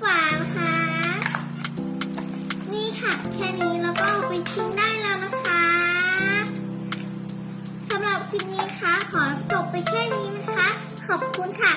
ฝาค่ะ นี่ค่ะแค่นี้แล้วก็ไปทิ้งได้แล้วนะคะสำหรับคลิปนี้นะคะขอจบไปแค่นี้นะคะ ขอบคุณค่ะ